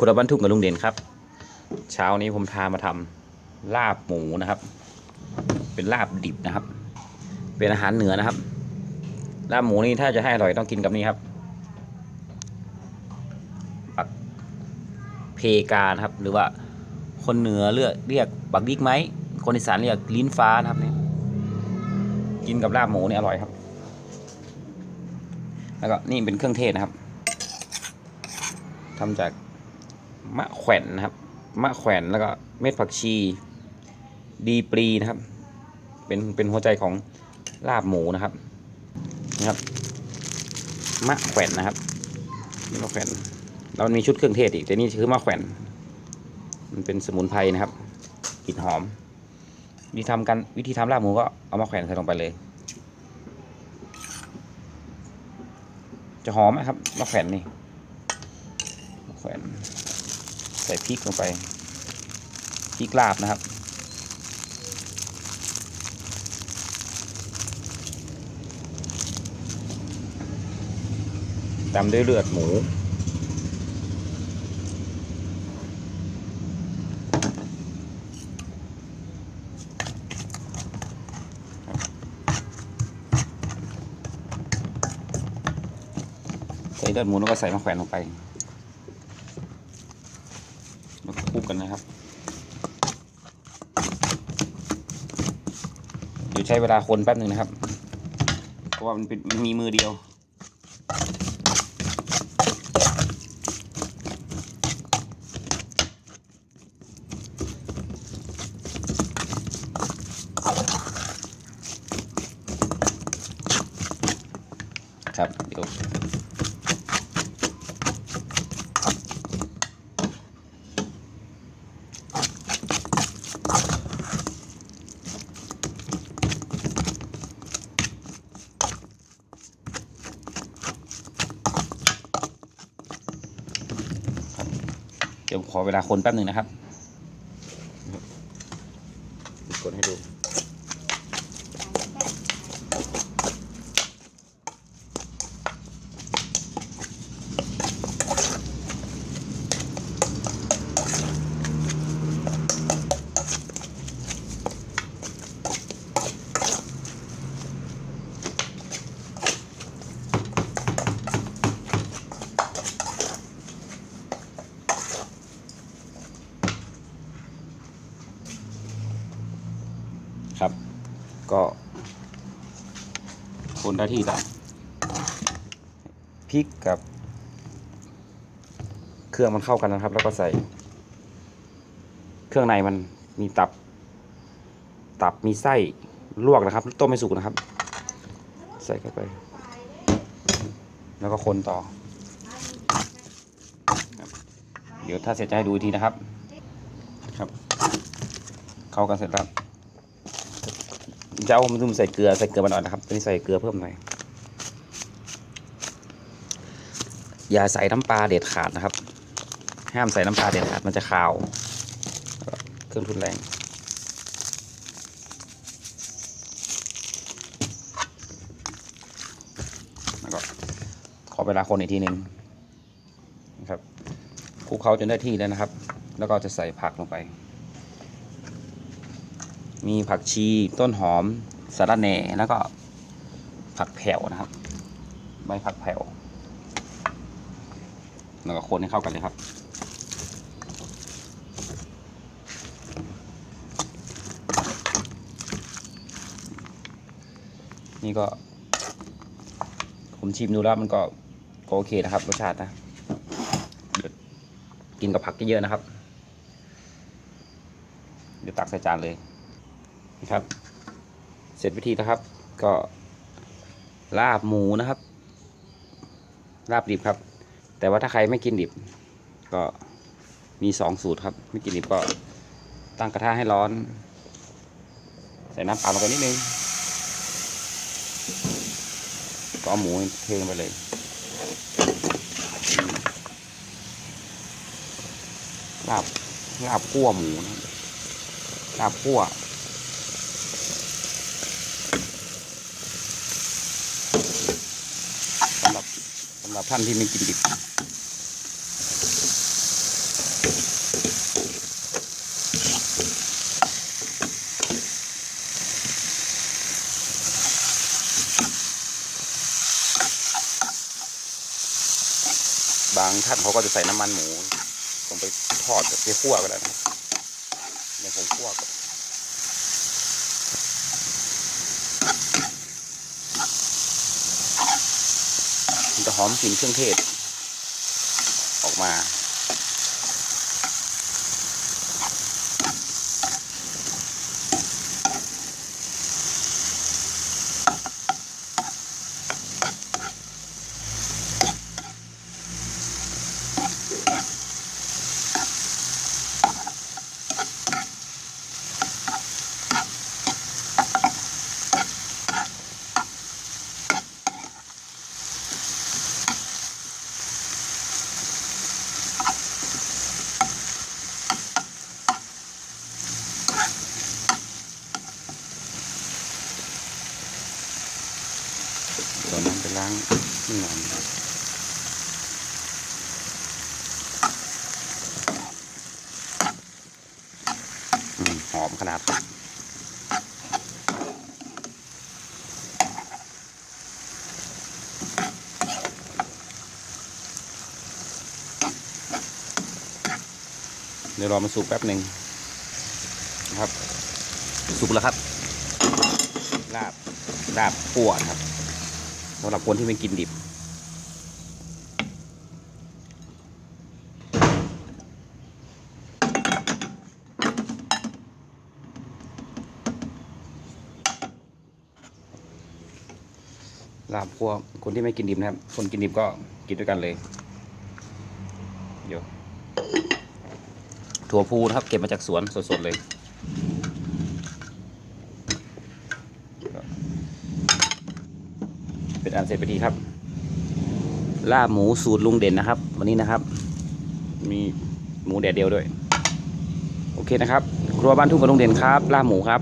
คุณบรรทุกกับลุงเด่นครับ เช้านี้ผมพามาทำลาบหมูนะครับ เป็นลาบดิบนะครับ เป็นอาหารเหนือนะครับ ลาบหมูนี่ถ้าจะให้อร่อยต้องกินกับนี่ครับปักเพกานครับ หรือว่าคนเหนือเลือกเรียกปักดิกไหมคนอีสานเรียกลิ้นฟ้านะครับนี่กินกับลาบหมูนี่อร่อยครับ แล้วก็นี่เป็นเครื่องเทศนะครับทำจาก มะแขวนนะครับ มะแขวนแล้วก็เม็ดผักชี ดีปรีนะครับ เป็นเป็นหัวใจของลาบหมูนะครับนะครับมะแขวนนะครับมะแขวนแล้วมันมีชุดเครื่องเทศอีกแต่นี่คือมะแขวนมันเป็นสมุนไพรนะครับกลิ่นหอม วิธีทำกันวิธีทำลาบหมูก็เอามะแขวนใส่ลงไปเลย จะหอมนะครับมะแขวนนี่มะแขวน ใส่พริกลงไปพริกลาบนะครับ ตามด้วยเลือดหมู ใส่เลือดหมูแล้วก็ใส่มะแขวนลงไปแล้วก็คลุกกันนะครับ เดี๋ยวใช้เวลาคนแป๊บหนึ่งนะครับ เพราะว่ามันเป็นมันมีมือเดียว ครับเดี๋ยว ขอเวลาคนแป๊บหนึ่งนะครับกดให้ดู ก็คนได้ที่แล้วพริกกับ เครื่องมันเข้ากันนะครับ แล้วก็ใส่ เครื่องในมันมีตับ ตับมีไส้ลวกนะครับ ต้มไม่สุกนะครับ ใส่เข้าไป แล้วก็คนต่อ เดี๋ยวถ้าเสร็จจะให้ดูอีกทีนะครับ ครับ เข้ากันเสร็จแล้ว จะเอาผมนุ่มใส่เกลือใส่เกลือมันอ่อนนะครับตอนนี้ใส่เกลือเพิ่มหน่อยอย่าใส่น้ำปลาเด็ดขาดนะครับ ห้ามใส่น้ำปลาเด็ดขาดมันจะคาว เครื่องทุนแรงแล้วก็ขอเวลาคนอีกทีหนึ่งนะครับคลุกเคล้าจนได้ที่แล้วนะครับ แล้วก็จะใส่ผักลงไป มีผักชีต้นหอมสะระแหน่แล้วก็ผักแผ่วนะครับ ใบผักแผ่วแล้วก็คนให้เข้ากันเลยครับ นี่ก็ ผมชิมดูแล้วมันก็ก็โอเคนะครับรสชาตินะกินกับผักเยอะๆนะครับ เดี๋ยวตักใส่จานเลย นะครับ เสร็จวิธีแล้วครับ ก็ลาบหมูนะครับ ลาบดิบครับ แต่ว่าถ้าใครไม่กินดิบ ก็มีสองสูตรครับ ไม่กินดิบก็ตั้งกระทะให้ร้อน ใส่น้ำเปล่าลงไปนิดนึงก็เอาหมูเทลงไปเลยลาบลาบคั่วหมูนะลาบคั่ว รับท่านที่ไม่กินดิบบางท่านเขาก็จะใส่น้ำมันหมูลงไปทอดกับไปคั่วก็ได้นะอย่างผมคั่วกับ จะหอมกลิ่นเครื่องเทศ ออกมาางที่นอนหอมขนาดครับเดี๋ยวรอมาสุกแป๊บหนึ่งนะครับ สุกแล้วครับ ลาบ ลาบขั่วครับ สำหรับคนที่ไม่กินดิบ ลาบพวกคนที่ไม่กินดิบนะครับ คนกินดิบก็กินด้วยกันเลย เดี๋ยวถั่วพูนะครับ เก็บมาจากสวนสดๆเลย เป็นอันเสร็จไปทีครับลาบหมูสูตรลุงเด่นนะครับ วันนี้นะครับ มีหมูแดดเดียวด้วย โอเคนะครับ ครัวบ้านทุ่งกับลุงเด่นครับลาบหมูครับ